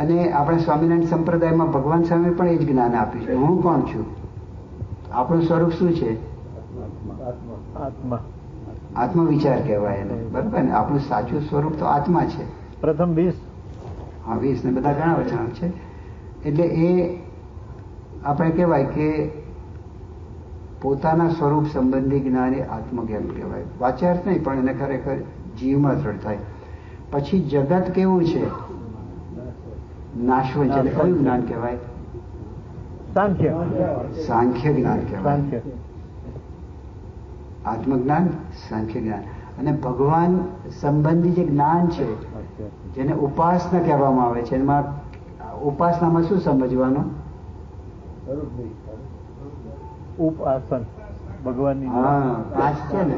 અને આપણે સ્વામિનારાયણ સંપ્રદાયમાં ભગવાન સામે પણ એ જ જ્ઞાન આપ્યું છે. હું કોણ છું? આપણું સ્વરૂપ શું છે? આત્મા આત્મવિચાર કહેવાય એને. બરાબર ને? આપણું સાચું સ્વરૂપ તો આત્મા છે. પ્રથમ વીસ. હા વીસ ને બધા ઘણા વચનો છે. એટલે એ આપણે કહેવાય કે પોતાના સ્વરૂપ સંબંધી જ્ઞાન એ આત્મજ્ઞાન કહેવાય. વાચાર્થ નહીં પણ એને ખરેખર જીવમાં દ્રઢ થાય. પછી જગત કેવું છે? નાશવંત એટલે કયું જ્ઞાન કહેવાય? સાંખ્ય. સાંખ્ય જ્ઞાન કહેવાય. આત્મજ્ઞાન સાંખ્ય જ્ઞાન. અને ભગવાન સંબંધી જે જ્ઞાન છે જેને ઉપાસના કહેવામાં આવે છે એમાં ઉપાસનામાં શું સમજવાનું? ઉપાસન. ભગવાનની હા પાંચ છે ને?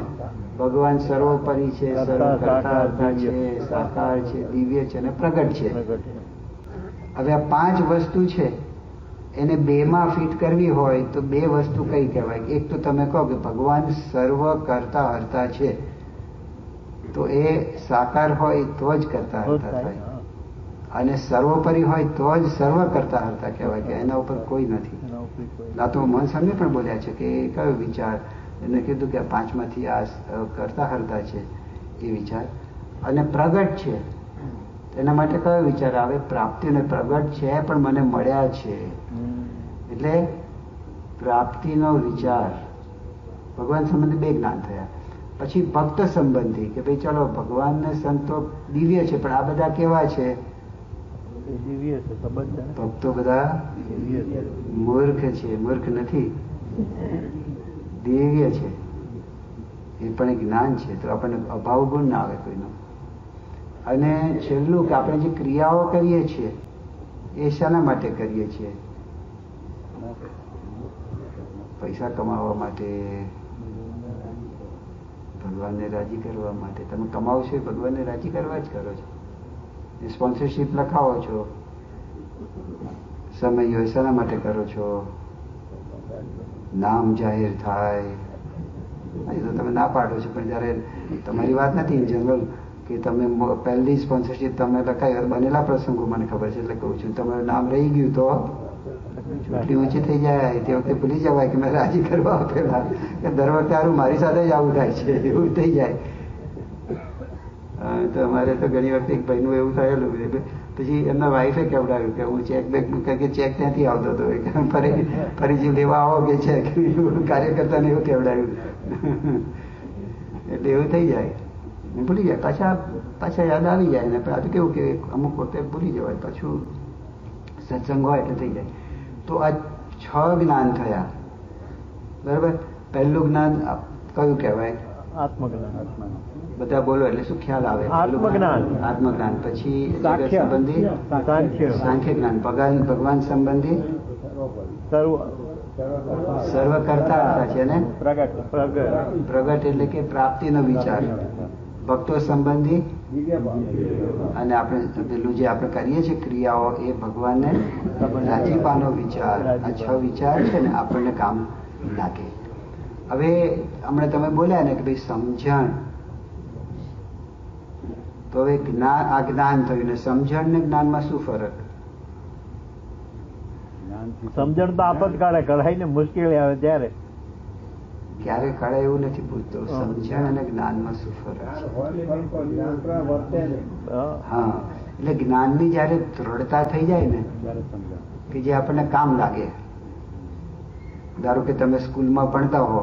ભગવાન સર્વોપરી છે સર્વ છે સાકાર છે દિવ્ય છે અને પ્રગટ છે. હવે આ પાંચ વસ્તુ છે એને બે માં ફિટ કરવી હોય તો બે વસ્તુ કઈ કહેવાય? એક તો તમે કહો કે ભગવાન સર્વ કરતા હરતા છે તો એ સાકાર હોય તો જ કરતા હરતા થાય. અને સર્વોપરી હોય તો જ સર્વ કરતા હરતા કહેવાય કે એના ઉપર કોઈ નથી. ના તો મન સામે પણ બોલ્યા છે કે એ કયો વિચાર? એને કીધું કે પાંચમાંથી આ કરતા હરતા છે એ વિચાર. અને પ્રગટ છે. એના માટે કયો વિચાર આવે? પ્રાપ્તિ અને પ્રગટ છે પણ મને મળ્યા છે. એટલે પ્રાપ્તિનો વિચાર. ભગવાન સંબંધી બે જ્ઞાન થયા. પછી ભક્ત સંબંધી કે ભાઈ ચલો ભગવાનને સંતો દિવ્ય છે પણ આ બધા કેવા છે? ભક્તો બધા દિવ્ય મૂર્ખ છે. મૂર્ખ નથી. દિવ્ય છે. એ પણ એક જ્ઞાન છે. તો આપણને અભાવ ગુણ ના આવે કોઈનો. અને છેલ્લું કે આપણે જે ક્રિયાઓ કરીએ છીએ, એ શાના માટે કરીએ છીએ? પૈસા કમાવા માટે, ભગવાનને રાજી કરવા માટે. તમે કમાવશો ભગવાનને રાજી કરવા જ કરો છો. સ્પોન્સરશીપ લખાવો છો. સમય શાના માટે કરો છો. નામ જાહેર થાય. એ તો તમે ના પાડો છો, પણ જ્યારે તમારી વાત નથી જનરલ કે તમે પહેલી સ્પોન્સરશીપ તમે લખાય બનેલા પ્રસંગો મને ખબર છે એટલે કહું છું. તમારું નામ રહી ગયું તો ચૂંટણી ઊંચી થઈ જાય, તે વખતે ભૂલી જવાય કે મેં રાજી કરવા આપેલા કે દર વખતે હારું મારી સાથે જ આવું થાય છે, એવું થઈ જાય. તો અમારે તો ઘણી વખતે એક ભાઈનું એવું થયેલું પછી એમના વાઈફે કેવડાવ્યું કે હું ચેક બેક કે ચેક ત્યાંથી આવતો હતો. ફરી ફરીથી લેવા આવો કે ચેક કાર્યકર્તાને એવું કેવડાવ્યું. એટલે એવું થઈ જાય. ને ભૂલી જાય. પાછા પાછા યાદ આવી જાય ને. પણ આ તો કેવું કે અમુક વખતે ભૂલી જવાય. પાછું સત્સંગ હોય એટલે થઈ જાય. તો આ છ જ્ઞાન થયા. બરાબર? પહેલું જ્ઞાન કયું કહેવાય? આત્મજ્ઞાન બધા બોલો એટલે શું ખ્યાલ આવે? આત્મજ્ઞાન. આત્મજ્ઞાન. પછી જગત. સંબંધી? સાંખ્ય. જ્ઞાન. ભગવાન ભગવાન સંબંધી? સર્વ. કરતા હતા છે ને? પ્રગટ. પ્રગટ. પ્રગટ એટલે કે પ્રાપ્તિનો વિચાર. ભક્તો સંબંધી અને આપણે પેલું જે આપણે કરીએ છીએ ક્રિયાઓ એ ભગવાનને રાજીપાનો વિચાર આ છ વિચાર છે ને આપણને કામ લાગે. હવે હમણાં તમે બોલ્યા ને કે ભાઈ સમજણ. તો હવે જ્ઞાન આ જ્ઞાન થયું ને સમજણ ને જ્ઞાનમાં શું ફરક? સમજણ તો આપતકાળે કઢાઈ ને મુશ્કેલી આવે ત્યારે. ક્યારે કળે એવું નથી પૂછતો. સમજણ અને જ્ઞાનમાં શું ફરક હા. એટલે જ્ઞાનની જયારે દ્રઢતા થઈ જાય ને કે જે આપણને કામ લાગે. ધારો કે તમે સ્કૂલમાં ભણતા હો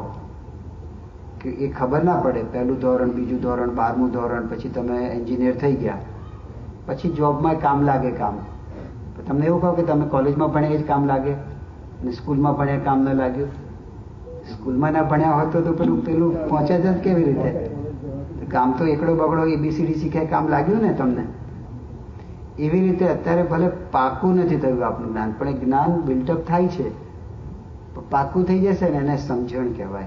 કે એ ખબર ના પડે પહેલું ધોરણ બીજું ધોરણ બારમું ધોરણ પછી તમે એન્જિનિયર થઈ ગયા. પછી જોબમાં કામ લાગે કામ. તમને એવું કહો કે તમે કોલેજમાં ભણે એ જ કામ લાગે અને સ્કૂલમાં ભણે કામ ન લાગ્યું? સ્કૂલમાં ના ભણ્યા હોત તો પેલું પેલું પહોંચે જ કેવી રીતે? કામ તો એકડો બગડો એબીસીડી શીખ્યા કામ લાગ્યું ને તમને? એવી રીતે અત્યારે ભલે પાકું નથી થયું આપણું જ્ઞાન, પણ એ જ્ઞાન બિલ્ટઅપ થાય છે. પાકું થઈ જશે ને એને સમજણ કહેવાય.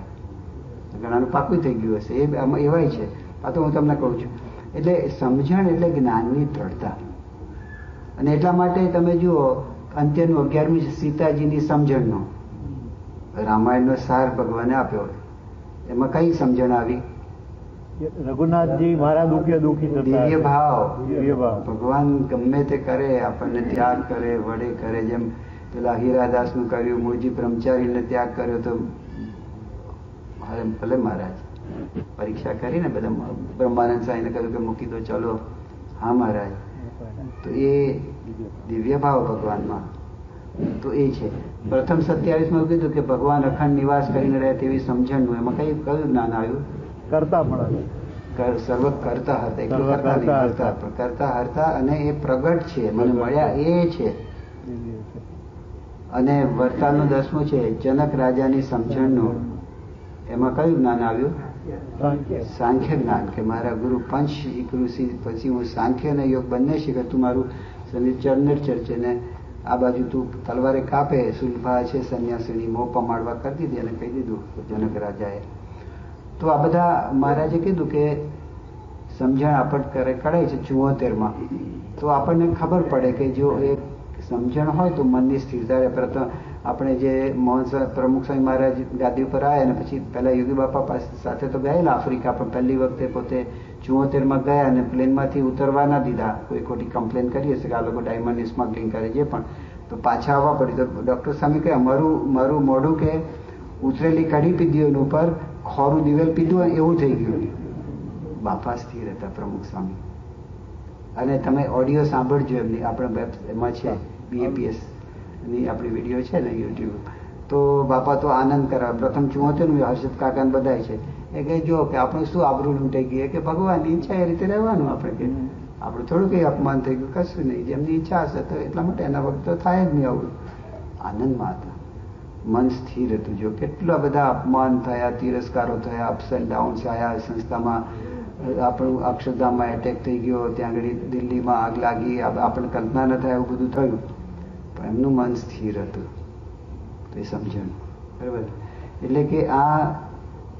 ઘણાનું પાકું થઈ ગયું હશે, એ એવાય છે. આ તો હું તમને કહું છું. એટલે સમજણ એટલે જ્ઞાનની દ્રઢતા. અને એટલા માટે તમે જુઓ, અંત્યનું અગિયારમી સીતાજીની સમજણનો. રામાયણનો સાર ભગવાને આપ્યો. એમાં કઈ સમજણ આવી? રઘુનાથજી મારા દુખે દુખી દિવ્ય ભાવ. દિવ્ય ભાવ. ભગવાન ગમે તે કરે આપણને ત્યાગ કરે વડે કરે જેમ પેલા હીરાદાસનું કર્યું મૂળજી બ્રહ્મચારીને ત્યાગ કર્યો તો ભલે મહારાજ પરીક્ષા કરીને બધા બ્રહ્માનંદ સાંઈને કહ્યું કે મૂકી દો ચલો. હા મહારાજ. તો એ દિવ્ય ભાવ ભગવાનમાં. તો એ છે. પ્રથમ સત્યાવીસમાં કીધું કે ભગવાન અખંડ નિવાસ કરીને રહે તેવી સમજણનું. એમાં કઈ કયું જ્ઞાન આવ્યું? કરતા પણ સર્વ કરતા હતા. કરતા નહીં, હરતા અને એ પ્રગટ છે. મને મળ્યા એ છે. અને વર્તાનું દસમું છે જનક રાજાની સમજણનું. એમાં કયું જ્ઞાન આવ્યું? સાંખ્ય. સાંખ્ય જ્ઞાન કે મારા ગુરુ પંચ ઋષિ પછી હું સાંખ્ય અને યોગ બંને શીખે. તું મારું શનિચર ચર્ચે ને આ બાજુ તું તલવારે કાપે, સુલભા છે, સંન્યાસીની મોં પમાડવા કરી દીધી અને કહી દીધું જનક રાજાએ. તો આ બધા મહારાજે કીધું કે સમજણ આપણ કરે, કરાય છે ચુંવોતેરમાં. તો આપણને ખબર પડે કે જો એ સમજણ હોય તો મનની સ્થિરતા પ્રથમ આપણે જે મોહન પ્રમુખ સ્વામી મહારાજ ગાદી ઉપર આવ્યા અને પછી પહેલા યોગી બાપા પાસે સાથે તો ગયેલા આફ્રિકા, પણ પહેલી વખતે પોતે ચુંવોતેરમાં ગયા અને પ્લેનમાંથી ઉતરવા ના દીધા. કોઈ ખોટી કમ્પ્લેન કરી હશે કે આ લોકો ડાયમંડની સ્મગલિંગ કરે છે પણ તો પાછા આવવા પડ્યું. તો ડૉક્ટર સ્વામી કહે, અમારું, મારું મોઢું કે ઉતરેલી કઢી પીધી એની ઉપર ખોરું દિવેલ પીધું એવું થઈ ગયું. બાપા સ્થિર હતા પ્રમુખ સ્વામી. અને તમે ઓડિયો સાંભળજો એમની. આપણે વેબ એમાં છે બીએપીએસની આપણી વીડિયો છે ને યુટ્યુબ તો બાપા તો આનંદ કરાવે. પ્રથમ ચુંવોતેરનું હર્ષદ કાકાને બધાય છે. એ કે જો કે આપણે શું આબરૂ લૂંટાઈ ગઈ કે ભગવાનની ઈચ્છા એ રીતે રહેવાનું આપણે કે આપણું થોડું કંઈ અપમાન થઈ ગયું કશું નહીં. જેમની ઈચ્છા હશે તો એટલા માટે એના વખત તો થાય જ નહીં આવું. આનંદમાં હતા. મન સ્થિર હતું. જો કેટલા બધા અપમાન થયા તિરસ્કારો થયા અપ્સ એન્ડ ડાઉન્સ આવ્યા સંસ્થામાં આપણું અક્ષરધામમાં એટેક થઈ ગયો. ત્યાં આગળ દિલ્હીમાં આગ લાગી. આપ- આપણને કલ્પના ન થાય એવું બધું થયું. પણ એમનું મન સ્થિર હતું. તો એ સમજણ. બરાબર? એટલે કે આ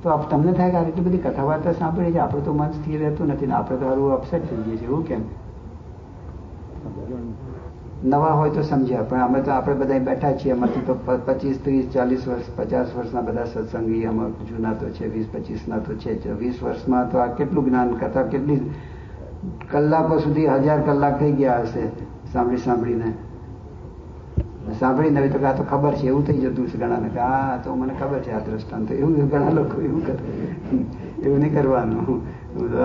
તો તમને થાય કે આ રીતે બધી કથા વાર્તા સાંભળી છે? આપણું તો મન સ્થિર રહેતું નથી ને આપણે તો સારું અપસેટ થઈ જઈએ છીએ એવું કેમ? નવા હોય તો સમજ્યા, પણ અમે તો આપણે બધા બેઠા છીએ એમાંથી તો પચીસ, ત્રીસ, ચાલીસ વર્ષ, પચાસ વર્ષના બધા સત્સંગી આમાં જૂના તો છે, વીસ, પચીસના તો છે વીસ વર્ષમાં તો આ કેટલું જ્ઞાન, કથા કેટલી કલાકો સુધી હજાર કલાક થઈ ગયા હશે, સાંભળી સાંભળીને. સાંભળીને હવે તો આ તો ખબર છે, એવું થઈ જતું છે ઘણાને કે આ તો મને ખબર છે આ દ્રષ્ટાંત. એવું ઘણા લોકો એવું કરે. એવું નહીં કરવાનું.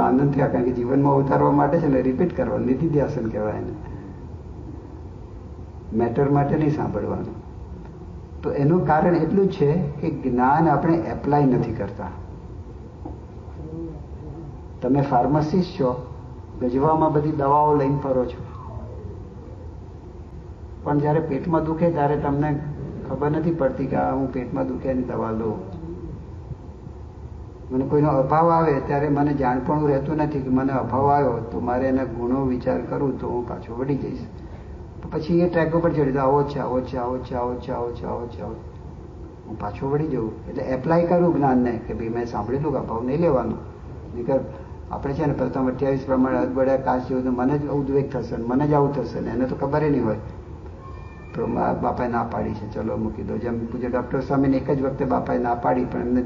આનંદ થયા કારણ કે જીવનમાં ઉતારવા માટે છે ને રિપીટ કરવાનું. નિધિધ્યાસન કહેવાય એને. મેટર માટે નહીં સાંભળવાનું. તો એનું કારણ એટલું છે કે જ્ઞાન આપણે એપ્લાય નથી કરતા. તમે ફાર્મસિસ્ટ છો, ગજવામાં બધી દવાઓ લઈને ફરો છો. પણ જ્યારે પેટમાં દુખે ત્યારે તમને ખબર નથી પડતી કે આ હું પેટમાં દુખે એની દવા લઉં મને કોઈનો અભાવ આવે ત્યારે મને જાણપણું રહેતું નથી કે મને અભાવ આવ્યો તો મારે એના ગુણો વિચાર કરું તો હું પાછો વળી જઈશ. પછી એ ટ્રેક ઉપર ચડી આવો છે આવો છે આવો છે આવો છે આવો છે આવો છે, આવો હું પાછો વળી જઉં. એટલે એપ્લાય કરું જ્ઞાનને કે ભાઈ મેં સાંભળેલું કે અભાવ નહીં લેવાનો. નહીંતર આપણે છે ને પ્રથમ અઠ્યાવીસ પ્રમાણે અદબડ્યા કાશ જેવું મને જ ઉદ્વેગ થશે મને જ આવું થશે ને એને તો ખબર નહીં હોય. તો બાપાએ ના પાડી છે. ચલો મૂકી દો જેમ પૂજ્ય ડૉક્ટર સ્વામીને એક જ વખતે બાપાએ ના પાડી, પણ એમને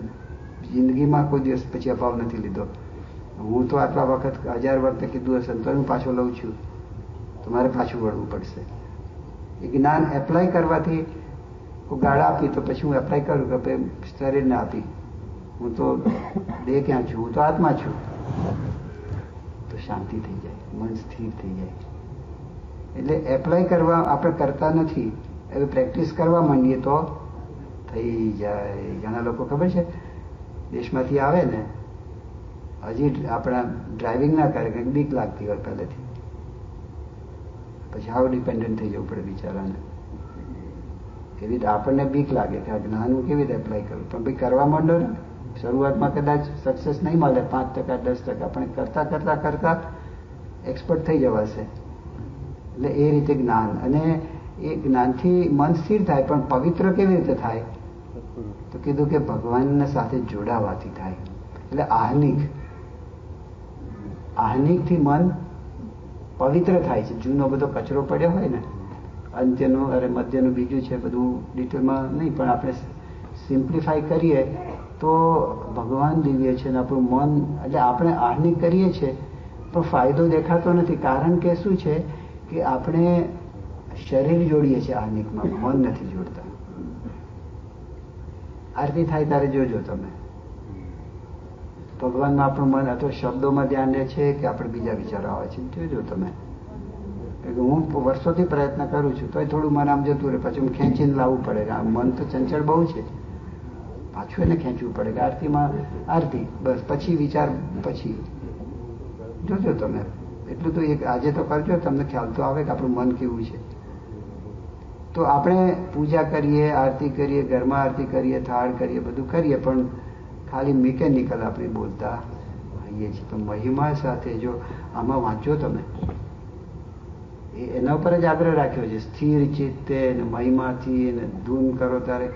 જિંદગીમાં કોઈ દિવસ પછી અભાવ નથી લીધો. હું તો આટલા વખત હજાર વખતે કીધું હશે તો હું પાછો લઉં છું. તો મારે પાછું વળવું પડશે. એ જ્ઞાન એપ્લાય કરવાથી ગાળા આપી તો પછી હું એપ્લાય કરું કે ભાઈ શરીરને આપી. હું તો દેહ ક્યાં છું? હું તો આત્મા છું. તો શાંતિ થઈ જાય, મન સ્થિર થઈ જાય. એટલે એપ્લાય કરવા આપણે કરતા નથી. હવે પ્રેક્ટિસ કરવા માંડીએ તો થઈ જાય. ઘણા લોકો ખબર છે? દેશમાંથી આવે ને, હજી આપણા ડ્રાઇવિંગ ના કરે કંઈક બીક લાગતી હોય પહેલેથી. પછી હાવ ડિપેન્ડન્ટ થઈ જવું પડે બિચારાને. એવી રીતે આપણને બીક લાગે કે આ જ્ઞાન હું કેવી રીતે એપ્લાય કરું? પણ ભાઈ કરવા માંડો ને, શરૂઆતમાં કદાચ સક્સેસ નહીં મળે, પાંચ ટકા, દસ ટકા, પણ કરતા કરતા કરતા એક્સપર્ટ થઈ જવાશે. એટલે એ રીતે જ્ઞાન. અને એ જ્ઞાનથી મન સ્થિર થાય, પણ પવિત્ર કેવી રીતે થાય? તો કીધું કે ભગવાનના સાથે જોડાવાથી થાય. એટલે આહનિક. આહનિકથી મન પવિત્ર થાય છે. જૂનો બધો કચરો પડ્યો હોય ને, અંત્યનું અરે મધ્યનું બીજું છે, બધું ડિટેલમાં નહીં, પણ આપણે સિમ્પ્લિફાય કરીએ તો ભગવાન દિવ્ય છે ને આપણું મન, એટલે આપણે આહનિક કરીએ છીએ, પણ ફાયદો દેખાતો નથી. કારણ કે શું છે? કે આપણે શરીર જોડીએ છીએ આહ્નિકમાં મન નથી જોડતા. આરતી થાય ત્યારે જોજો તમે. ભગવાનમાં આપણું મન અથવા શબ્દોમાં ધ્યાન રહે છે કે આપણે બીજા વિચારો આવે છે, જોજો તમે. હું વર્ષોથી પ્રયત્ન કરું છું, તોય થોડું મન આમ જતું રહે. પછી હું ખેંચીને લાવવું પડે. આ મન તો ચંચળ બહુ છે. પાછું એને ખેંચવું પડે કે આરતીમાં આરતી, બસ, પછી વિચાર, પછી. જોજો તમે. એટલું તો એક આજે તો કરજો તમને ખ્યાલ તો આવે કે આપણું મન કેવું છે. તો આપણે પૂજા કરીએ, આરતી કરીએ, ઘરમાં આરતી કરીએ, થાળ કરીએ, બધું કરીએ, પણ ખાલી મિકેનિકલ આપણે બોલતા હોઈએ છીએ. તો મહિમા સાથે જો આમાં વાંચો તમે એના ઉપર જ આગ્રહ રાખ્યો છે. સ્થિર ચિત્તે ને મહિમાથી ને ધૂન કરો ત્યારે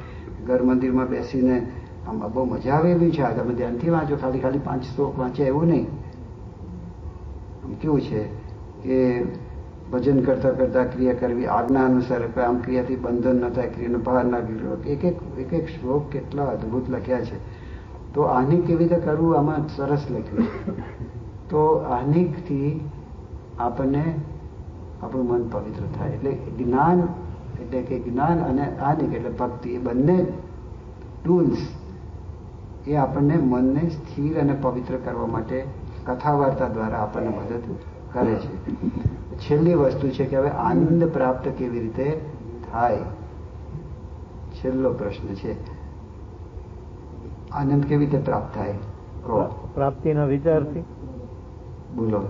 ઘર મંદિરમાં બેસીને આમાં બહુ મજા આવે એવી છે તમે ધ્યાનથી વાંચો. ખાલી ખાલી પાંચ શ્લોક વાંચે એવું નહીં. કેવું છે કે ભજન કરતા કરતા ક્રિયા કરવી, આજ્ઞા અનુસાર આમ ક્રિયાથી બંધન ન થાય, ક્રિયાનો બહાર ના ગયો એક એક એક એક શ્લોક કેટલા અદ્ભુત લખ્યા છે. તો આની કેવી રીતે કરવું? આમાં સરસ લખ્યું તો આનિકથી આપણને આપણું મન પવિત્ર થાય. એટલે જ્ઞાન, એટલે કે જ્ઞાન અને આનિક, એટલે ભક્તિ, એ બંને ટૂલ્સ એ આપણને મનને સ્થિર અને પવિત્ર કરવા માટે કથા વાર્તા દ્વારા આપણને મદદ કરે છે. છેલ્લી વસ્તુ છે કે હવે આનંદ પ્રાપ્ત કેવી રીતે થાય? છેલ્લો પ્રશ્ન છે. આનંદ કેવી રીતે પ્રાપ્ત થાય? કહો પ્રાપ્તિના વિચારથી? બોલો.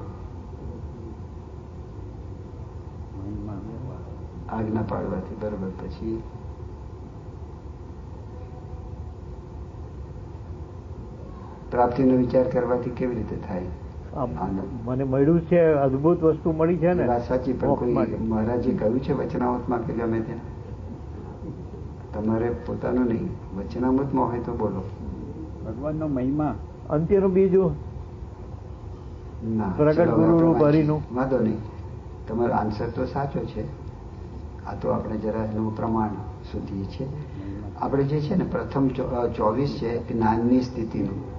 આજ્ઞા પાડવાથી બરોબર. પછી? પ્રાપ્તિનો વિચાર કરવાથી કેવી રીતે થાય? મને મળ્યું છે અદ્ભુત વસ્તુ મળી છે ને? સાચી પણ કોઈ મહારાજે કહ્યું છે વચનામતમાં કે ગમે તે? તમારે પોતાનું નહીં વચનામતમાં હોય તો બોલો. ભગવાનનો મહિમા. અંત્યનું બીજું? ના પ્રગટ ગુરુ રૂપ હરિનું. વાંધો નહીં. તમારો આન્સર તો સાચો છે. આ તો આપણે જરા એનું પ્રમાણ શોધીએ છીએ. આપણે જે છે ને પ્રથમ ચોવીસ છે જ્ઞાનની સ્થિતિનું.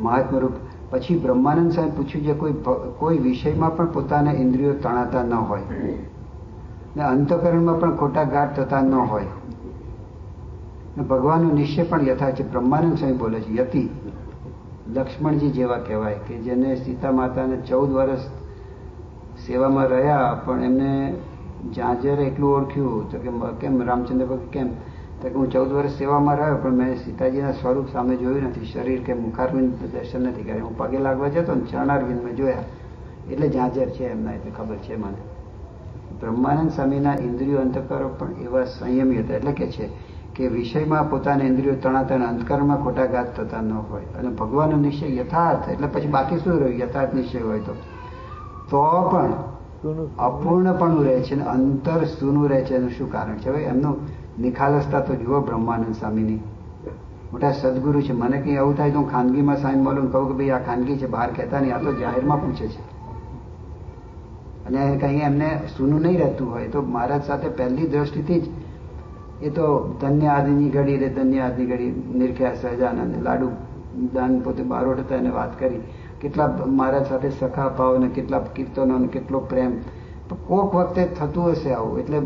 મહાત્મ રૂપ પછી બ્રહ્માનંદ સાહેબ પૂછ્યું છે કોઈ કોઈ વિષયમાં પણ પોતાના ઇન્દ્રિયો તણાતા ન હોય. ને અંતકરણમાં પણ ખોટા ગાઢ થતા ન હોય. ભગવાનનો નિશ્ચય પણ યથા છે. બ્રહ્માનંદ સ્વામી બોલે છે, યતિ. લક્ષ્મણજી જેવા કહેવાય કે જેને સીતા માતાને ચૌદ વર્ષ સેવામાં રહ્યા, પણ એમને જાજર એટલું ઓળખ્યું તો કે કેમ રામચંદ્ર કેમ? તો કે હું ચૌદ વર્ષ સેવામાં રહ્યો પણ મેં સીતાજીના સ્વરૂપ સામે જોયું નથી. શરીર કે મુખારવિંદ દર્શન નથી કર્યા. હું પગે લાગવા જતો ને ચરણારવિંદ મેં જોયા. એટલે જાજર છે એમના એટલે ખબર છે મને. બ્રહ્માનંદ સ્વામીના ઇન્દ્રિયો અંતકરો પણ એવા સંયમી હતા. એટલે કે છે કે વિષયમાં પોતાના ઇન્દ્રિયો તણાતણ અને ખોટાઘાત ખોટા ઘાત થતા ન હોય. અને ભગવાનનો નિશ્ચય યથાર્થ. એટલે પછી બાકી શું રહ્યું? યથાર્થ નિશ્ચય હોય તો. તો પણ અપૂર્ણપણું રહે છે અને અંતર સૂનું રહે છે એનું શું કારણ છે? હવે એમનું નિખાલસતા તો જુઓ બ્રહ્માનંદ સ્વામીની. મોટા સદગુરુ છે. મને કંઈ આવું થાય તો હું ખાનગીમાં સાઈન ને કહું કે ભાઈ આ ખાનગી છે, બહાર કહેતા નહીં, આ તો જાહેરમાં પૂછે છે. અને કંઈ એમને સૂનું નહીં રહેતું હોય તો મહારાજ સાથે પહેલી દ્રષ્ટિથી જ એ તો ધન્ય આદિની ઘડી રે, ધન્ય આદિની ઘડી નિરખ્યા સહજાનંદ, લાડુ, દાન પોતે બારોટ હતા એને વાત કરી. કેટલા મહારાજ સાથે સખા ભાવ ને કેટલા કીર્તનો ને કેટલો પ્રેમ. કોક વખતે થતું હશે આવું, એટલે